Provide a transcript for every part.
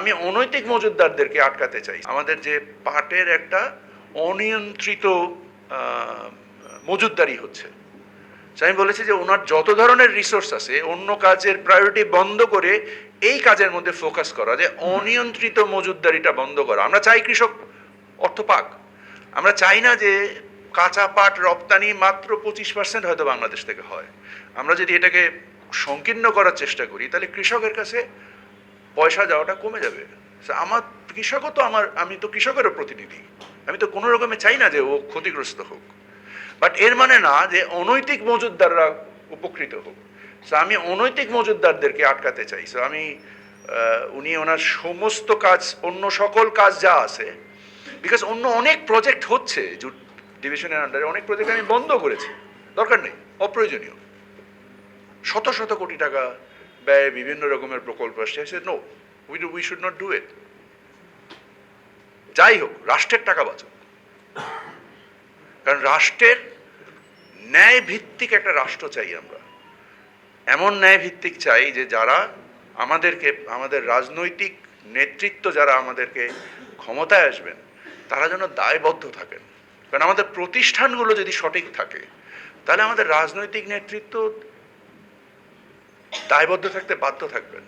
আমি অনৈতিক মজুদদারদেরকে আটকাতে চাই। আমাদের যে পাটের একটা অনিয়ন্ত্রিত মজুদদারি হচ্ছে। আমি বলেছি যে ওনার যত ধরনের রিসোর্স আছে, অন্য কাজের প্রায়োরিটি বন্ধ করে এই কাজের মধ্যে ফোকাস করা, যে অনিয়ন্ত্রিত মজুদদারিটা বন্ধ করা। আমরা চাই কৃষক অর্থ পাক। আমরা চাই না যে কাঁচা পাট রপ্তানি মাত্র পঁচিশ পার্সেন্ট হয়তো বাংলাদেশ থেকে হয়। আমরা যদি এটাকে সংকীর্ণ করার চেষ্টা করি, তাহলে কৃষকের কাছে পয়সা যাওয়াটা কমে যাবে। আমার কৃষকও তো আমার, আমি তো কৃষকেরও প্রতিনিধি। আমি তো কোনো রকমে চাই না যে ও ক্ষতিগ্রস্ত হোক। বাট এর মানে না যে অনৈতিক মজুদদাররা উপকৃত হোক। সো আমি অনৈতিক মজুদদারদেরকে আটকাতে চাই। সো আমি উনি ওনার সমস্ত কাজ, অন্য সকল কাজ যা আছে বিকজ অন্য অনেক প্রজেক্ট হচ্ছে, জুট ডিভিশনের আন্ডারে অনেক প্রজেক্ট আমি বন্ধ করেছি। দরকার নেই, অপ্রয়োজনীয়। শত শত কোটি টাকা ব্যয়ে বিভিন্ন রকমের প্রকল্প আসছে। No we do we should not do it যাই হোক, রাষ্ট্রের টাকা বাঁচো কারণ রাষ্ট্রের ন্যায় ভিত্তিক একটা রাষ্ট্র চাই আমরা। এমন ন্যায় ভিত্তিক চাই যে যারা আমাদেরকে, আমাদের রাজনৈতিক নেতৃত্ব যারা আমাদেরকে ক্ষমতায় আসবেন, তারা যেন দায়বদ্ধ থাকেন। কারণ আমাদের প্রতিষ্ঠানগুলো যদি সঠিক থাকে, তাহলে আমাদের রাজনৈতিক নেতৃত্ব দায়বদ্ধ থাকতে বাধ্য থাকবেন।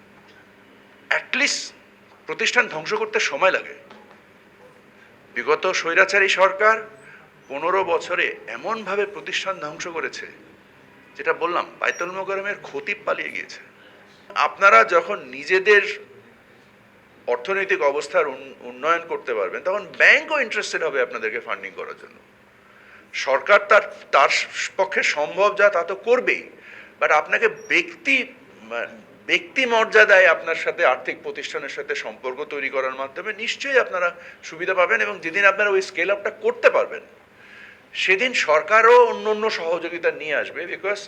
অ্যাটলিস্ট প্রতিষ্ঠান ধ্বংস করতে সময় লাগে। বিগত স্বৈরাচারী সরকার পনেরো বছরে এমনভাবে প্রতিষ্ঠান ধ্বংস করেছে, যেটা বললাম বাইতুল মোকারমের ক্ষতি পালিয়ে গিয়েছে। আপনারা যখন নিজেদের অর্থনৈতিক অবস্থার উন্নয়ন করতে পারবেন, তখন ব্যাংকও ইন্টারেস্টেড হবে আপনাদেরকে ফান্ডিং করার জন্য। সরকার তার তার পক্ষে সম্ভব যা তা তো করবেই বাট আপনাকে ব্যক্তি ব্যক্তি মর্যাদায় আপনার সাথে আর্থিক প্রতিষ্ঠানের সাথে সম্পর্ক তৈরি করার মাধ্যমে নিশ্চয়ই আপনারা সুবিধা পাবেন এবং যেদিন আপনারা ওই স্কেল আপটা করতে পারবেন, সেদিন সরকারও অন্য অন্য সহযোগিতা নিয়ে আসবে বিকজ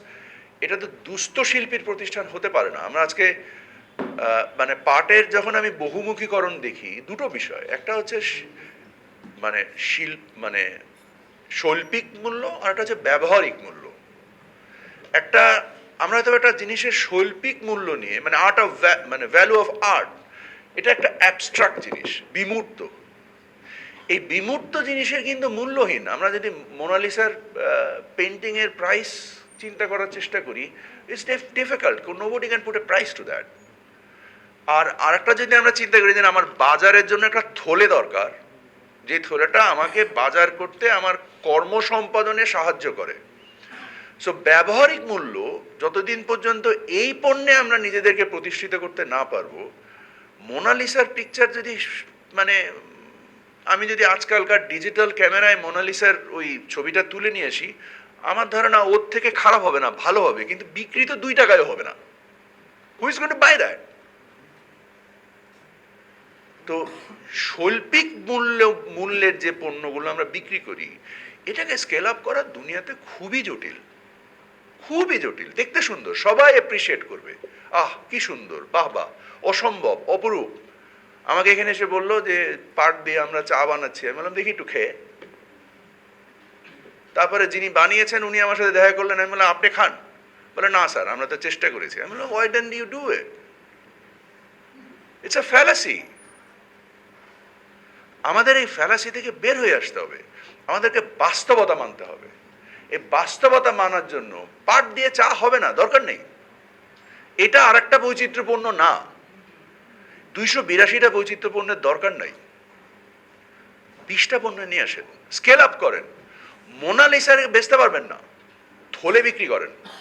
এটা তো দুস্থ শিল্পীর প্রতিষ্ঠান হতে পারে না। আমরা আজকে মানে পাটের যখন আমি বহুমুখীকরণ দেখি, দুটো বিষয়। একটা হচ্ছে মানে শিল্প মানে শৈল্পিক মূল্য আর একটা হচ্ছে ব্যবহারিক মূল্য। একটা আমরা হয়তো একটা জিনিসের শৈল্পিক মূল্য নিয়ে মানে আর্ট অফ মানে ভ্যালু অফ আর্ট এটা একটা অ্যাবস্ট্রাক্ট জিনিস, বিমূর্ত। এই বিমূর্ত জিনিসের কিন্তু মূল্যহীন। আমরা যদি মোনালিসার পেন্টিংয়ের প্রাইস চিন্তা করার চেষ্টা করি it's difficult nobody can put a price to that আর আরেকটা যদি আমরা চিন্তা করি যে আমার বাজারের জন্য একটা থলে দরকার, যে থলেটা আমাকে বাজার করতে আমার কর্ম সম্পাদনে সাহায্য করে। সো ব্যবহারিক মূল্য যতদিন পর্যন্ত এই পণ্যে আমরা নিজেদেরকে প্রতিষ্ঠিত করতে না পারব, মোনালিসার পিকচার যদি মানে আমি যদি আজকালকার ডিজিটাল ক্যামেরায় মোনালিসার ওই ছবিটা তুলে নিয়ে আসি, আমার ধারণা ওর থেকে খারাপ হবে না, ভালো হবে, কিন্তু বিক্রি তো দুই টাকায় হবে না। Who is to buy that তো, শৈল্পিক মূল্য, মূল্যের যে পণ্যগুলো আমরা বিক্রি করি, এটাকে স্কেল আপ করা দুনিয়াতে খুবই জটিল। খুবই জটিল, দেখতে সুন্দর, সবাই অ্যাপ্রিসিয়েট করবে। আহ, কি সুন্দর, বাহ বাহ, অসম্ভব, অপরূপ। আমাকে এখানে এসে বলল যে, পাট দিয়ে আমরা চা বানাচ্ছি। আমি বললাম, দেখি একটু খেয়ে। তারপরে যিনি বানিয়েছেন, উনি আমার সাথে দেখা করলেন। আমি বললাম, আপনি খান। বলে, না, স্যার, আমরা তো চেষ্টা করেছি। আমি বললাম why then you do it it's a fallacy আমাদের এই ফ্যালাসি থেকে বের হয়ে আসতে হবে। আমাদেরকে বাস্তবতা মানতে হবে। এই বাস্তবতা মানার জন্য পাট দিয়ে চা হবে না, দরকার নেই। এটা আর একটা বৈচিত্র্যপূর্ণ না। দুইশো বিরাশিটা বৈচিত্র্যপূর্ণের দরকার নাই। বিশটা পণ্য নিয়ে আসেন স্কেল আপ করেন। মোনালিসার বেচতে পারবেন না, থলে বিক্রি করেন।